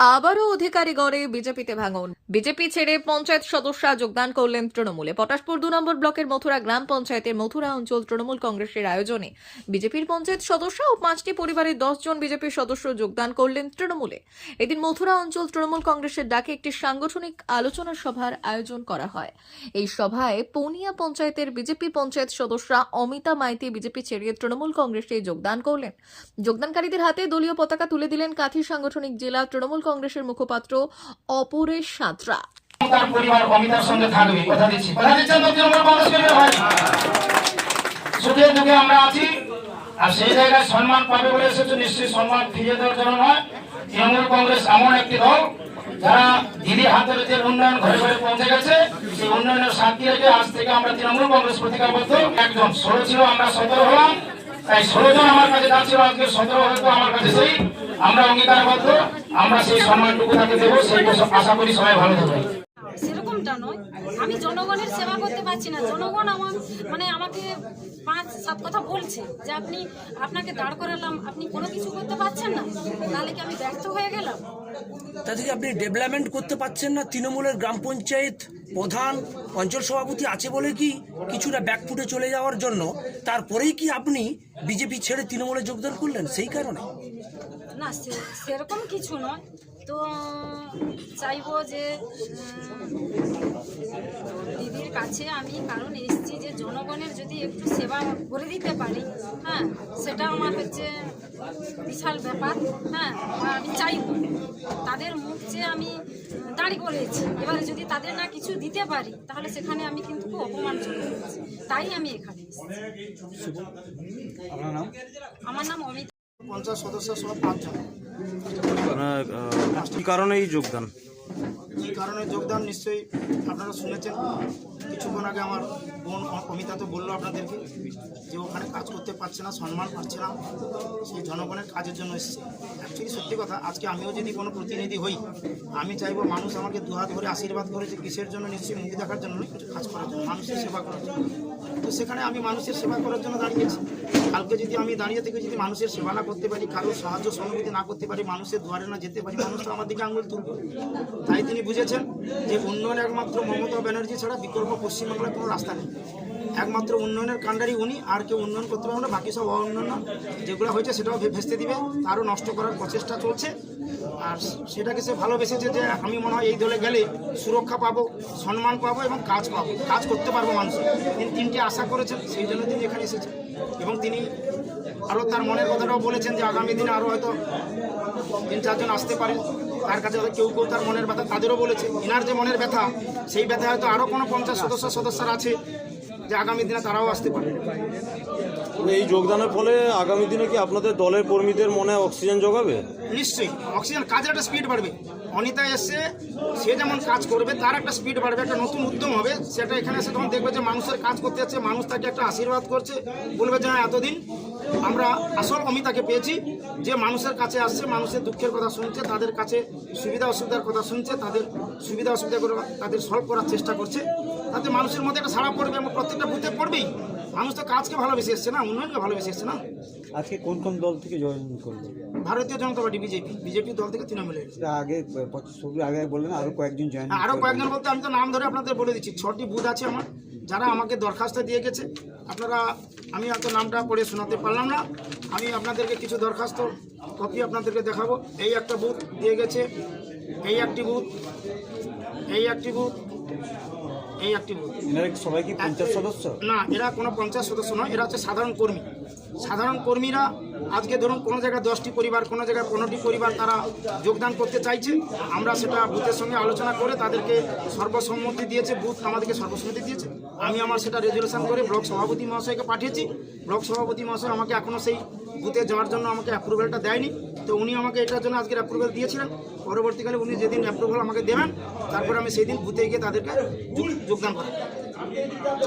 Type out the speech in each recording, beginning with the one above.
আবারও অধিকারী গড়ে বিজেপিতে ভাঙন। বিজেপি ছেড়ে পঞ্চায়েত সদস্যরা যোগদান করলেন তৃণমূলে। পটাশপুর দু নম্বর ব্লকের মথুরা গ্রাম পঞ্চায়েতের মথুরা অঞ্চল তৃণমূল কংগ্রেসের আয়োজনে বিজেপির পঞ্চায়েত সদস্য ও পাঁচটি পরিবারের দশ জন বিজেপির সদস্য যোগদান করলেন তৃণমূলে। এদিন মথুরা অঞ্চল তৃণমূল কংগ্রেসের ডাকে একটি সাংগঠনিক আলোচনা সভার আয়োজন করা হয়। এই সভায় পৌনিয়া পঞ্চায়েতের বিজেপি পঞ্চায়েত সদস্যরা অমিতা মাইতি বিজেপি ছেড়ে তৃণমূল কংগ্রেসে যোগদান করলেন। যোগদানকারীদের হাতে দলীয় পতাকা তুলে দিলেন কাথি সাংগঠনিক জেলা তৃণমূল কংগ্রেসের মুখপাত্র অপরেশ সাঁতরা। আমরা কংগ্রেস এমন একটি যারা দিদি উন্নয়ন ঘরে ঘরে পৌঁছে গেছে উন্নয়নের রেখে আজ থেকে আমরা কংগ্রেস ছিল, আমরা সতেরো হলাম। তাই ষোলো জন আমার কাছে যাচ্ছিল আজকে, সতেরো হয়তো আমার কাছে সেই, আমরা অঙ্গীকারবদ্ধ, আমরা সেই সম্মানটুকু তাকে সেই আশা করি সবাই ভালো থাকবে। সেরকমটা নয়। আমি জনগণের সেবা করতে পারছি না। জনগণ আমার মানে আমাকে পাঁচ, সাত কথা বলছে যে আপনি আপনাকে দাঁড় করালাম। আপনি কোনো কিছু করতে পারছেন না? তাহলে কি আমি ব্যর্থ হয়ে গেলাম? তা থেকে আপনি ডেভেলপমেন্ট করতে পারছেন না? তৃণমূলের গ্রাম পঞ্চায়েত প্রধান, অঞ্চল সভাপতি আছে বলে কি কিছুটা ব্যাকফুটে চলে যাওয়ার জন্য? তারপরেই কি আপনি বিজেপি ছেড়ে তৃণমূলে যোগদান করলেন? সেই কারণে। না সেরকম কিছু নয়। তো চাইব যে দিদির কাছে আমি কারণ এসেছি যে জনগণের যদি একটু সেবা করে দিতে পারি হ্যাঁ সেটা আমার হচ্ছে বিশাল ব্যাপার হ্যাঁ আমি চাইব। তাদের মুখ যে আমি দাঁড়ি করেছি এবারে যদি তাদের না কিছু দিতে পারি তাহলে সেখানে আমি কিন্তু খুব অপমান তাই আমি এখানে এসেছি। আমার নাম অমিত। পঞ্চাশ সদস্য সহ পাঁচজন। কি কারণে এই যোগদান? কী কারণে যোগদান নিশ্চয়ই আপনারা শুনেছেন। কিছুক্ষণ আগে আমার বোন অমিতা তো বলল আপনাদেরকে যে ওখানে কাজ করতে পারছে না সম্মান পাচ্ছে না সেই জনগণের কাজের জন্য এসেছে। অ্যাকচুয়ালি সত্যি কথা আজকে আমিও যদি কোনো প্রতিনিধি হই আমি চাইব মানুষ আমাকে দুহাত ধরে আশীর্বাদ করেছে কিসের জন্য নিশ্চয়ই মুভি দেখার জন্য কিছু কাজ করার জন্য মানুষের সেবা করার জন্য। তো সেখানে আমি মানুষের সেবা করার জন্য দাঁড়িয়েছি। যদি আমি দাঁড়িয়ে থেকে যদি মানুষের সেবা না করতে পারি, কারোর সাহায্য সহানুভূতি না করতে পারি, মানুষের দুয়ারে না যেতে পারি, মানুষ তো আমার দিকে আঙুল তুলবে। তাই তিনি বুঝেছেন যে উন্নয়ন একমাত্র মমতা ব্যানার্জি ছাড়া বিকল্প পশ্চিমবাংলার কোনো রাস্তা নেই। একমাত্র উন্নয়নের কাণ্ডারি উনি, আর কেউ উন্নয়ন করতে পারবে না, বাকি সব উন্নয়ন যেগুলো হয়েছে সেটাও ভেস্তে দিবে, তারও নষ্ট করার প্রচেষ্টা চলছে। আর সেটাকে সে ভালোবেসেছে যে আমি মনে হয় এই দলে গেলে সুরক্ষা পাবো, সম্মান পাবো এবং কাজ পাবো, কাজ করতে পারব মানুষ তিনি তিনটি আশা করেছেন, সেই জন্য তিনি এখানে এসেছেন। এবং তিনি আরও তার মনের কথাটাও বলেছেন যে আগামী দিনে আরও হয়তো তিন চারজন আসতে পারেন তার কাছে হয়তো কেউ কেউ তার মনের ব্যথা তাদেরও বলেছে। এনার যে মনের ব্যথা সেই ব্যথা হয়তো আরও কোনো পঞ্চাশ সদস্য সদস্যরা আছে যে আগামী দিনে তারাও আসতে পারে। মানে এই যোগদানের ফলে আগামী দিনে কি আপনাদের দলের কর্মীদের মনে অক্সিজেন যোগাবে? নিশ্চয়ই। অক্সিজেন কাজের একটা স্পিড বাড়বে। অনিতা এসে সে যেমন কাজ করবে তার একটা স্পিড বাড়বে একটা নতুন উদ্যম হবে। সেটা এখানে এসে তখন দেখবে যে মানুষের কাজ করতে যাচ্ছে মানুষ তাকে একটা আশীর্বাদ করছে। বলবে যে হ্যাঁ এতদিন আমরা আসল অমিতাকে পেয়েছি। যে মানুষের কাছে আসছে মানুষের দুঃখের কথা শুনছে তাদের কাছে সুবিধা অসুবিধার কথা শুনছে তাদের সুবিধা অসুবিধাগুলো তাদের সলভ করার চেষ্টা করছে। তাতে মানুষের মধ্যে একটা সাড়া পড়বে এবং প্রত্যেকটা বুথে পড়বেই। মানুষ তো কাজকে ভালোবেসে এসছে না উন্নয়নকে ভালোবেসে এসছে না? আজকে কোন কোন দল থেকে জয়েন করল ভারতীয় জনতা পার্টি বিজেপি। বিজেপি দল থেকে তৃণমূলের। সেটা আগে আগে বললেন আরও কয়েকজন জয়েন আরও কয়েকজন বলতে আমি তো নাম ধরে আপনাদের বলে দিচ্ছি ছটি বুথ আছে আমার যারা আমাকে দরখাস্ত দিয়ে গেছে। আপনারা, আমি এত নামটা পড়ে শোনাতে পারলাম না। আমি আপনাদেরকে কিছু দরখাস্ত, কপি আপনাদেরকে দেখাবো। এই একটা বুথ দিয়ে গেছে, এই একটি বুথ এই একটি বুথ এই একটি বুথ এনারা সবাই কি পঞ্চায়েত সদস্য? না এরা কোনো পঞ্চায়েত সদস্য নয় এরা হচ্ছে সাধারণ কর্মী। সাধারণ কর্মীরা আজকে ধরুন কোনো জায়গায় দশটি পরিবার কোনো জায়গায় পনেরোটি পরিবার তারা যোগদান করতে চাইছে। আমরা সেটা বুথের সঙ্গে আলোচনা করে তাদেরকে সর্বসম্মতি দিয়েছে বুথ আমাদেরকে সর্বসম্মতি দিয়েছে। আমি আমার সেটা রেজলিউশন করে ব্লক সভাপতি মহাশয়কে পাঠিয়েছি। ব্লক সভাপতি মহাশয় আমাকে এখনও সেই বুথে যাওয়ার জন্য আমাকে অ্যাপ্রুভালটা দেয়নি। তো উনি আমাকে এটার জন্য আজকের অ্যাপ্রুভেল দিয়েছিলেন। পরবর্তীকালে উনি যেদিন অ্যাপ্রুভাল আমাকে দেবেন তারপর আমি সেই দিন বুথে গিয়ে তাদেরকে যোগদান করি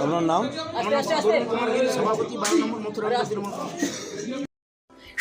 আপনার নাম? কুমার গিরি সভাপতি বারো নম্বর মথুরা তৃণমূল।